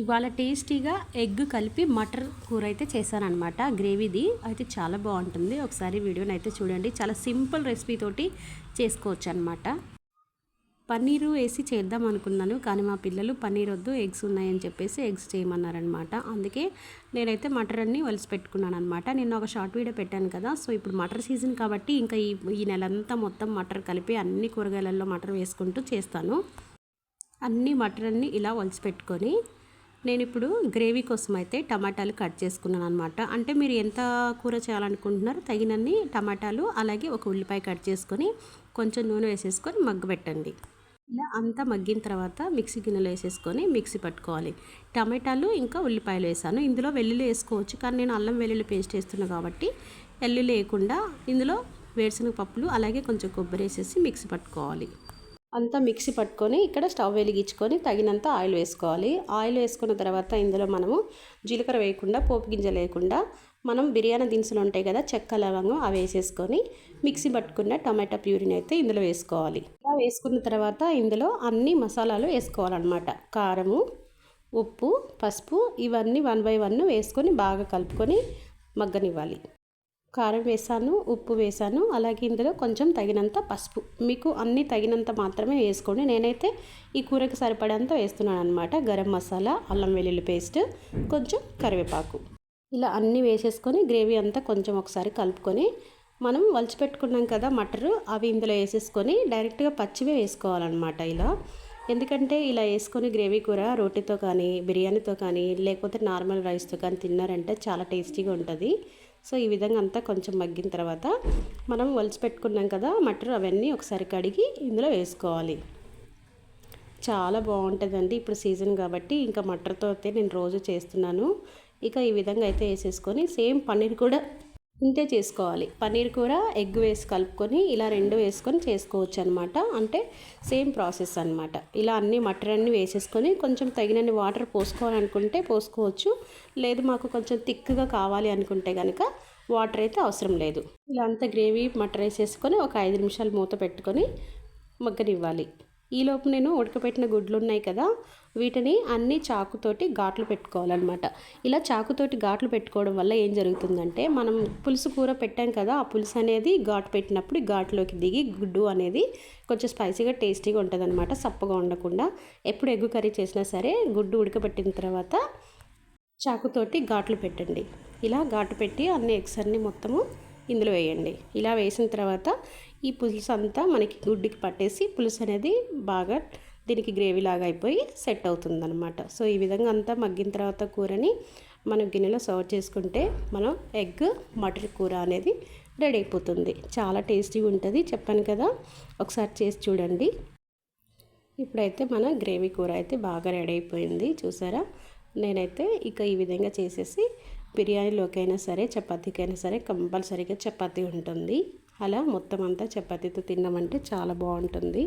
ఇవాళ టేస్టీగా ఎగ్ కలిపి మటర్ కూర అయితే చేశానమాట గ్రేవీది. అయితే చాలా బాగుంటుంది. ఒకసారి వీడియోని అయితే చూడండి. చాలా సింపుల్ రెసిపీ తోటి చేసుకోవచ్చు అనమాట పన్నీరు వేసి చేద్దాం అనుకున్నాను కానీ మా పిల్లలు పన్నీర్ వద్దు ఎగ్స్ ఉన్నాయని చెప్పేసి ఎగ్స్ చేయమన్నారనమాట అందుకే నేనైతే మటర్ అన్ని వలిసి పెట్టుకున్నాను అనమాట నేను ఒక షార్ట్ వీడియో పెట్టాను కదా సో ఇప్పుడు మటర్ సీజన్ కాబట్టి ఇంకా ఈ ఈ నెలంతా మొత్తం మటర్ కలిపి అన్ని కూరగాయలలో మటర్ వేసుకుంటూ చేస్తాను. అన్ని మటర్ అన్ని ఇలా వలిసి పెట్టుకొని నేను ఇప్పుడు గ్రేవీ కోసం అయితే టమాటాలు కట్ చేసుకున్నాను అనమాట అంటే మీరు ఎంత కూర చేయాలనుకుంటున్నారో తగినన్ని టమాటాలు అలాగే ఒక ఉల్లిపాయ కట్ చేసుకొని కొంచెం నూనె వేసేసుకొని మగ్గబెట్టండి ఇలా అంతా మగ్గిన తర్వాత మిక్సీ గిన్నెలో వేసేసుకొని మిక్సీ పట్టుకోవాలి. టమాటాలు ఇంకా ఉల్లిపాయలు వేసాను. ఇందులో వెల్లుల్లి వేసుకోవచ్చు కానీ నేను అల్లం వెల్లుల్లి పేస్ట్ వేస్తున్నాను కాబట్టి వెల్లుల్లి వేయకుండా ఇందులో వేరుశనగ పప్పులు అలాగే కొంచెం కొబ్బరి వేసేసి మిక్సీ పట్టుకోవాలి. అంతా మిక్సీ పట్టుకొని ఇక్కడ స్టవ్ వెలిగించుకొని తగినంత ఆయిల్ వేసుకోవాలి. ఆయిల్ వేసుకున్న తర్వాత ఇందులో మనము జీలకర్ర వేయకుండా పోపు గింజ లేకుండా మనం బిర్యానీ దినుసులు ఉంటాయి కదా చెక్క లవంగం అవి వేసేసుకొని మిక్సీ పట్టుకున్న టమాటా ప్యూరిని అయితే ఇందులో వేసుకోవాలి. ఇలా వేసుకున్న తర్వాత ఇందులో అన్ని మసాలాలు వేసుకోవాలన్నమాట. కారము ఉప్పు పసుపు ఇవన్నీ వన్ బై వన్ వేసుకొని బాగా కలుపుకొని మగ్గనివ్వాలి. కారం వేసాను ఉప్పు వేసాను అలాగే ఇందులో కొంచెం తగినంత పసుపు. మీకు అన్నీ తగినంత మాత్రమే వేసుకోండి. నేనైతే ఈ కూరకి సరిపడంత వేస్తున్నాను అనమాట గరం మసాలా అల్లం వెల్లుల్లి పేస్ట్ కొంచెం కరివేపాకు. ఇలా అన్నీ వేసేసుకొని గ్రేవీ అంతా కొంచెం ఒకసారి కలుపుకొని మనం వలిచిపెట్టుకున్నాం కదా మటరు అవి ఇందులో వేసేసుకొని డైరెక్ట్గా పచ్చివే వేసుకోవాలన్నమాట ఇలా. ఎందుకంటే ఇలా వేసుకొని గ్రేవీ కూర రోటీతో కానీ బిర్యానీతో కానీ లేకపోతే నార్మల్ రైస్తో కానీ తిన్నారంటే చాలా టేస్టీగా ఉంటుంది. సో ఈ విధంగా అంతా కొంచెం మగ్గిన తర్వాత మనం ఒలిచి పెట్టుకున్నాం కదా మటర్ అవన్నీ ఒకసారి కడిగి ఇందులో వేసుకోవాలి. చాలా బాగుంటుందండి ఇప్పుడు సీజన్ కాబట్టి ఇంకా మటర్తో అయితే నేను రోజు చేస్తున్నాను. ఇక ఈ విధంగా అయితే వేసేసుకొని సేమ్ పన్నీర్ కూడా ఇంతే చేసుకోవాలి. పన్నీర్ కూర ఎగ్ వేసి కలుపుకొని ఇలా రెండు వేసుకొని చేసుకోవచ్చు అనమాట అంటే సేమ్ ప్రాసెస్ అనమాట ఇలా అన్ని మటర్ అన్ని వేసేసుకొని కొంచెం తగినన్ని వాటర్ పోసుకోవాలనుకుంటే పోసుకోవచ్చు. లేదు మాకు కొంచెం థిక్గా కావాలి అనుకుంటే కనుక వాటర్ అయితే అవసరం లేదు. ఇలా అంత గ్రేవీ మటర్ వేసేసుకొని ఒక ఐదు నిమిషాలు మూత పెట్టుకొని మగ్గనివ్వాలి. ఈలోపు నేను ఉడకపెట్టిన గుడ్లు ఉన్నాయి కదా వీటిని అన్ని చాకుతోటి ఘాట్లు పెట్టుకోవాలన్నమాట. ఇలా చాకుతోటి ఘాట్లు పెట్టుకోవడం వల్ల ఏం జరుగుతుందంటే మనం పులుసు కూర పెట్టాం కదా ఆ పులుసు అనేది ఘాటు పెట్టినప్పుడు ఘాట్లోకి దిగి గుడ్డు అనేది కొంచెం స్పైసీగా టేస్టీగా ఉంటుందన్నమాట సప్పగా ఉండకుండా. ఎప్పుడు ఎగ్గు కర్రీ చేసినా సరే గుడ్డు ఉడకబెట్టిన తర్వాత చాకుతోటి ఘాట్లు పెట్టండి. ఇలా ఘాటు పెట్టి అన్ని ఎగ్స్ అన్ని మొత్తము ఇందులో వేయండి. ఇలా వేసిన తర్వాత ఈ పులుసు అంతా మనకి గుడ్డికి పట్టేసి పులుసు అనేది బాగా దీనికి గ్రేవీ లాగా అయిపోయి సెట్ అవుతుందన్నమాట. సో ఈ విధంగా అంతా మగ్గిన తర్వాత కూరని మనం గిన్నెలో సర్వ్ చేసుకుంటే మనం ఎగ్ మటర్ కూర అనేది రెడీ అయిపోతుంది. చాలా టేస్టీగా ఉంటుంది. చెప్పాను కదా ఒకసారి చేసి చూడండి. ఇప్పుడైతే మన గ్రేవీ కూర అయితే బాగా రెడీ అయిపోయింది. చూసారా? నేనైతే ఇక ఈ విధంగా చేసేసి బిర్యానీలోకైనా సరే చపాతీకైనా సరే కంపల్సరీగా చపాతీ ఉంటుంది. అలా మొత్తం అంతా చపాతీతో తిన్నామంటే చాలా బాగుంటుంది.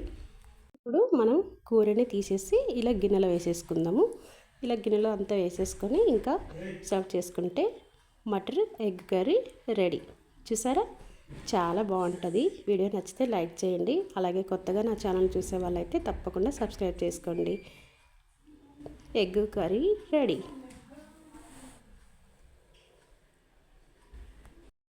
ఇప్పుడు మనం కూరని తీసేసి ఇలా గిన్నెలో వేసేసుకుందాము. ఇలా గిన్నెలో అంతా వేసేసుకొని ఇంకా సర్వ్ చేసుకుంటే మటర్ ఎగ్ కర్రీ రెడీ. చూసారా? చాలా బాగుంటుంది. వీడియో నచ్చితే లైక్ చేయండి. అలాగే కొత్తగా నా ఛానల్ చూసే వాళ్ళైతే తప్పకుండా సబ్స్క్రైబ్ చేసుకోండి. Egg curry ready.